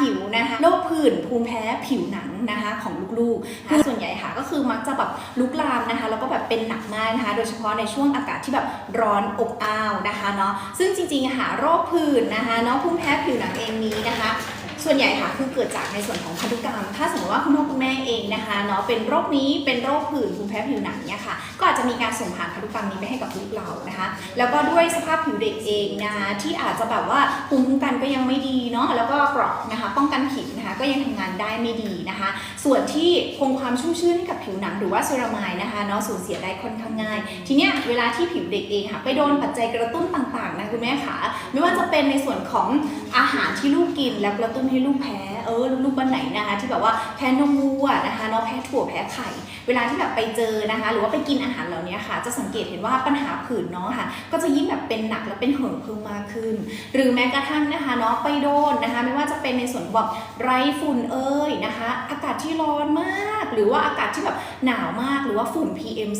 ผิวนะคะโรคผื่นภูมิแพ้ผิวหนังนะคะของลูกๆคือส่วนใหญ่ค่ะก็คือมักจะแบบลุกลามนะคะแล้วก็แบบเป็นหนักมากนะคะโดยเฉพาะในช่วงอากาศที่แบบร้อนอบอ้าวนะคะเนาะซึ่งจริงๆอะค่ะโรคผื่นนะคะเนาะภูมิแพ้ผิวหนังเองนี้นะคะ ส่วนใหญ่ค่ะคือเกิดจากในส่วนของพันธุกรรม ถ้าสมมติว่าคุณพ่อคุณแม่เองนะคะเนาะเป็นโรคนี้เป็นโรคผื่นภูมิแพ้ผิวหนังเนี่ยค่ะก็อาจจะมีการส่งผ่านพันธุกรรมนี้ไปให้กับลูกเรานะคะ แล้วก็ด้วยสภาพผิวเด็กเองนะคะที่อาจจะแบบว่าภูมิคุ้มกันก็ยังไม่ดีเนาะแล้วก็เกราะนะคะ ป้องกันผิวนะคะก็ยังทำงานได้ไม่ดีนะคะ ส่วนที่คงความชุ่มชื่นให้กับผิวหนังหรือว่าเซรามายนะคะเนาะสูญเสียได้ค่อนข้างง่าย ทีเนี้ยเวลาที่ผิวเด็กเองค่ะไปโดนปัจจัยกระตุ้นต่างๆนะคุณแม่ค่ะไม่ว่าจะเป็นในส่วนของอาหารที่ลูกกินแล้วกระตุ้นให้ลูกแพ้เออลูกบ้านไหนนะคะที่แบบว่าแพ้นมวัวนะคะเนาะแพ้ถั่วแพ้ไข่ เวลาที่แบบไปเจอนะคะ หรือว่าไปกินอาหารเหล่านี้ค่ะ จะสังเกตเห็นว่าปัญหาผื่นเนาะค่ะ ก็จะยิ่งแบบเป็นหนักและเป็นเหิมเพิ่มมากขึ้น หรือแม้กระทั่งนะคะเนาะไปโดนนะคะ ไม่ว่าจะเป็นในส่วนของแบบไรฝุ่นเอ้ยนะคะ อากาศที่ร้อนมาก หรือว่าอากาศที่แบบหนาวมากหรือว่าฝุ่น PM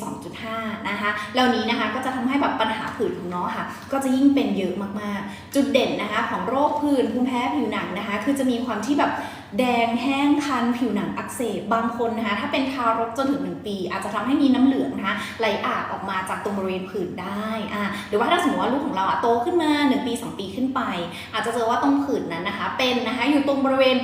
2.5 นะคะเหล่านี้นะคะก็จะทำให้แบบปัญหาผื่นของน้องค่ะ ก็จะยิ่งเป็นเยอะมากๆ จุดเด่นนะคะของโรคผื่นภูมิแพ้ผิวหนังนะคะ คือจะมีความที่แบบ แดงแห้งคันผิวหนังอักเสบบางคนนะคะถ้าเป็นทารกจนถึง 1 ปี อาจจะทำให้มีน้ำเหลืองนะคะไหลอาบออกมาจากตรงบริเวณผื่นได้อ่าหรือว่าถ้าสมมติว่าลูกของเราอะโตขึ้นมา 1 ปี 2 ปีขึ้นไป อาจจะเจอว่าตรงผื่นนั้นนะคะ เป็นนะคะอยู่ตรงบริเวณ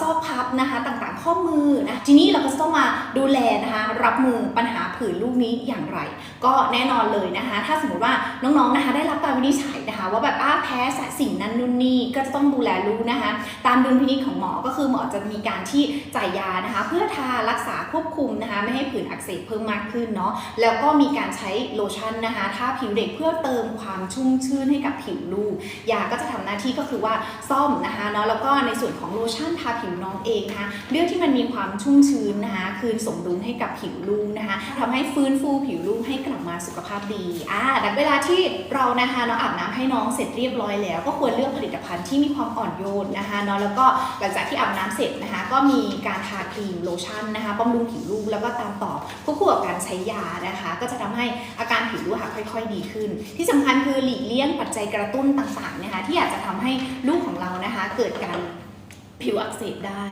ซอกพับนะคะต่างๆข้อมือนะทีนี้เราก็จะต้องมาดูแลนะคะรับมือปัญหาผื่นลูกนี้อย่างไร ก็แน่นอนเลยนะคะ ถ้าสมมติว่าน้องๆนะคะได้รับการวินิจฉัยนะคะ ว่าแบบอ้าแพ้สิ่งนั้นนู่นนี่ก็จะต้องดูแลลูกนะคะ ตามดุลพินิจของหมอก็คือหมอจะมีการที่จ่ายยานะคะ เพื่อทารักษาควบคุมนะคะ ไม่ให้ผื่นอักเสบเพิ่มมากขึ้นเนาะแล้วก็มีการใช้โลชั่นนะคะทาผิวเด็กเพื่อเติมความชุ่มชื่นให้กับผิวลูกยาก็จะทำหน้าที่ก็คือว่าซ่อมนะคะเนาะแล้วก็ในส่วนของโลชั่นทาผิวน้องเองนะคะเลือกที่มันมีความชุ่มชื้นนะคะ คืนสมดุลให้กับผิวลูกนะคะทำให้ฟื้นฟูผิวลูกให้กลับมาสุขภาพดีอ่าแต่เวลาที่เรานะคะเนาะอาบน้ำให้น้องเสร็จเรียบร้อยแล้ว ก็ควรเลือกผลิตภัณฑ์ที่มีความอ่อนโยนนะคะเนาะแล้วก็หลังจากที่อาบน้ำเสร็จนะคะ ก็มีการทาครีมโลชั่นนะคะบำรุงผิวลูกแล้วก็ตามต่อควบคู่กับการใช้ยานะคะ ก็จะทำให้อาการผิวลูกค่ะค่อย ๆ ดีขึ้น ที่สำคัญคือหลีกเลี่ยงปัจจัยกระตุ้นต่างๆนะคะที่อาจจะทำให้ลูกของเรานะคะ เกิดการผิวอักเสบได้